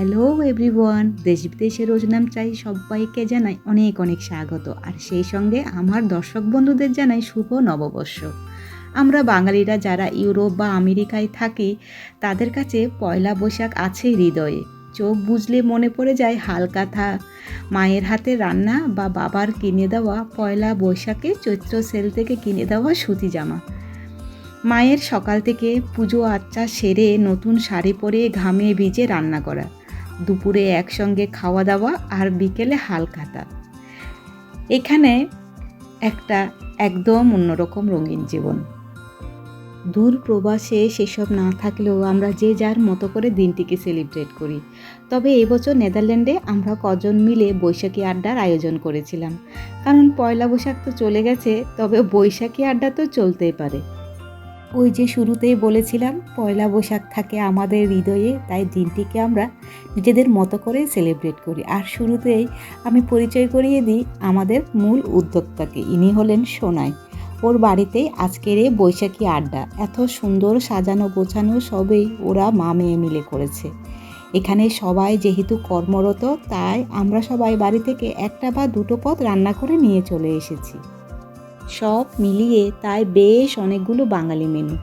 Hello everyone দেশ বিদেশে রোজ নাম চাই সবাইকে জানাই অনেক অনেক স্বাগত। আর সেই সঙ্গে আমার দর্শক বন্ধুদের জানাই শুভ নববর্ষ। আমরা বাঙালিরা যারা ইউরোপ বা আমেরিকায় থাকি, তাদের কাছে পয়লা বৈশাখ আছে হৃদয়ে। চোখ বুঝলে মনে পড়ে যায় হালকাথা মায়ের হাতে রান্না বা বাবার কিনে দেওয়া পয়লা বৈশাখে চৈত্র সেল থেকে কিনে দেওয়া সুতি জামা। মায়ের সকাল থেকে পুজো আচ্চা সেরে নতুন শাড়ি পরে ঘামে ভিজে রান্না করা। দুপুরে একসঙ্গে খাওয়া দাওয়া আর বিকেলে হালখাতা। এখানে একটা একদম অন্যরকম রঙিন জীবন। দূর প্রবাসে সেসব না থাকলেও আমরা যে যার মতো করে দিনটিকে সেলিব্রেট করি। তবে এবছর নেদারল্যান্ডে আমরা কজন মিলে বৈশাখী আড্ডার আয়োজন করেছিলাম। কারণ পয়লা বৈশাখ তো চলে গেছে, তবে বৈশাখী আড্ডা তো চলতেই পারে। ওই যে শুরুতেই বলেছিলাম, পয়লা বৈশাখ থাকে আমাদের হৃদয়ে, তাই দিনটিকে আমরা নিজেদের মতো করে সেলিব্রেট করি। আর শুরুতেই আমি পরিচয় করিয়ে দিই আমাদের মূল উদ্যোক্তাকে, ইনি হলেন সোনাই। ওর বাড়িতেই আজকের এই বৈশাখী আড্ডা, এত সুন্দর সাজানো গোছানো সবেই ওরা মা মেয়ে মিলে করেছে। এখানে সবাই যেহেতু কর্মরত, তাই আমরা সবাই বাড়ি থেকে একটা বা দুটো পদ রান্না করে নিয়ে চলে এসেছি। সব মিলিয়ে তাই বেশ অনেকগুলো বাঙালি মেনু।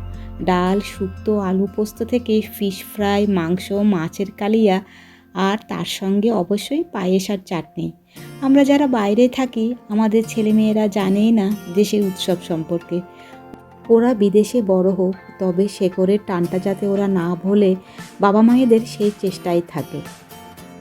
ডাল, শুক্তো, আলু পোস্ত থেকে ফিশ ফ্রাই, মাংস, মাছের কালিয়া আর তার সঙ্গে অবশ্যই পায়েস আর চাটনি। আমরা যারা বাইরে থাকি, আমাদের ছেলেমেয়েরা জানেই না দেশের উৎসব সম্পর্কে। ওরা বিদেশে বড় হোক, তবে শেকড়ের টানটা যাতে ওরা না ভোলে, বাবা মায়েদের সেই চেষ্টাই থাকে।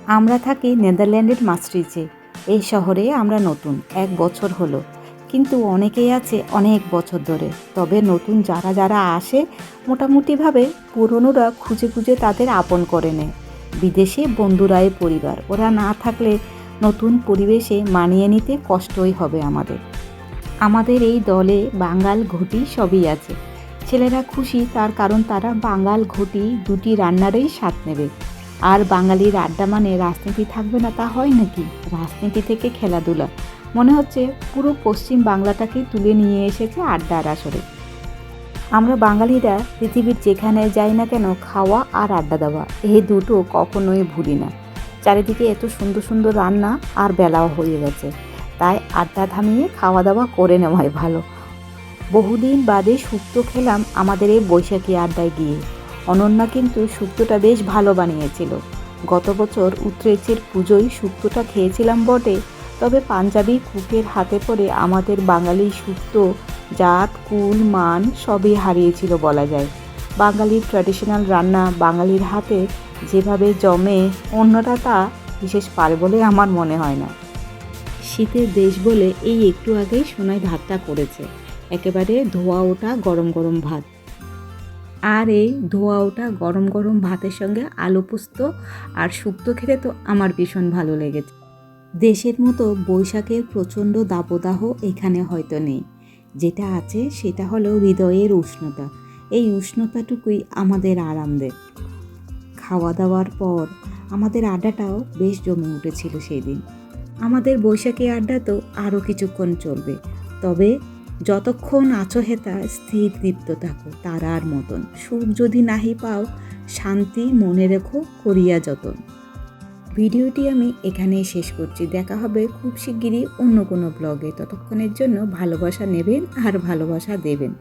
আমরা থাকি নেদারল্যান্ডের মাস্ট্রিচে। এই শহরে আমরা নতুন, এক বছর হলো। কিন্তু অনেকেই আছে অনেক বছর ধরে। তবে নতুন যারা যারা আসে, মোটামুটিভাবে পুরনোরা খুঁজে খুঁজে তাদের আপন করে নেয়। বিদেশে বন্ধুরাই পরিবার, ওরা না থাকলে নতুন পরিবেশে মানিয়ে নিতে কষ্টই হবে আমাদের। আমাদের এই দলে বাঙাল ঘটি সবই আছে। ছেলেরা খুশি, তার কারণ তারা বাঙাল ঘটি দুটি রান্নারই স্বাদ নেবে। আর বাঙালির আড্ডা মানে রাজনীতি থাকবে না, তা হয় নাকি? রাজনীতি থেকে খেলাধুলা। মনে হচ্ছে পুরো পশ্চিম বাংলাটাকে তুলে নিয়ে এসেছে আড্ডার আসরে। আমরা বাঙালিরা পৃথিবীর যেখানে যাই না কেন খাওয়া আর আড্ডা দেওয়া, এই দুটো কখনোই ভুলি না। চারিদিকে এত সুন্দর সুন্দর রান্না আর বেলাও হয়ে গেছে। তাই আড্ডা থামিয়ে খাওয়া দাওয়া করে নেওয়াই ভালো। বহুদিন বাদে শুক্তো খেলাম আমাদের এই বৈশাখী আড্ডায় গিয়ে। অনন্যা কিন্তু শুক্তোটা বেশ ভালো বানিয়েছিল। গত বছর উত্তরেচের পুজোয় শুক্তোটা খেয়েছিলাম বটে তবে পাঞ্জাবি কুকের হাতে পড়ে আমাদের বাঙালি শুক্তো জাত, কুল, মান সবই হারিয়েছিল বলা যায়। বাঙালির ট্র্যাডিশনাল রান্না বাঙালির হাতে যেভাবে জমে, অন্যটা তা বিশেষ পারে বলে আমার মনে হয় না। শীতের দেশ বলে এই একটু আগেই সোনায় ভাতটা করেছে। একেবারে ধোয়া ওটা গরম গরম ভাত। আর এই ধোয়া ওটা গরম গরম ভাতের সঙ্গে আলু পোস্ত আর শুক্তো খেতে তো আমার ভীষণ ভালো লেগেছে। দেশের মতো বৈশাখের প্রচণ্ড দাবদাহ এখানে হয়তো নেই। যেটা আছে সেটা হলো হৃদয়ের উষ্ণতা। এই উষ্ণতাটুকুই আমাদের আরাম দেয় খাওয়া দাওয়ার পর আমাদের আড্ডাটাও বেশ জমে উঠেছিল সেই দিন আমাদের বৈশাখী আড্ডা তো আরও কিছুক্ষণ চলবে। তবে যতক্ষণ আছো হেতা স্থির দীপ্ত থাকো, তারার মতন। সুখ যদি নাহি পাও, শান্তি মনে রেখো, করিয়া যতন। ভিডিওটি আমি এখানেই শেষ করছি। দেখা হবে খুব শিগগিরই অন্য কোনো ব্লগে ততক্ষণের জন্য ভালোবাসা নেবেন আর ভালোবাসা দেবেন।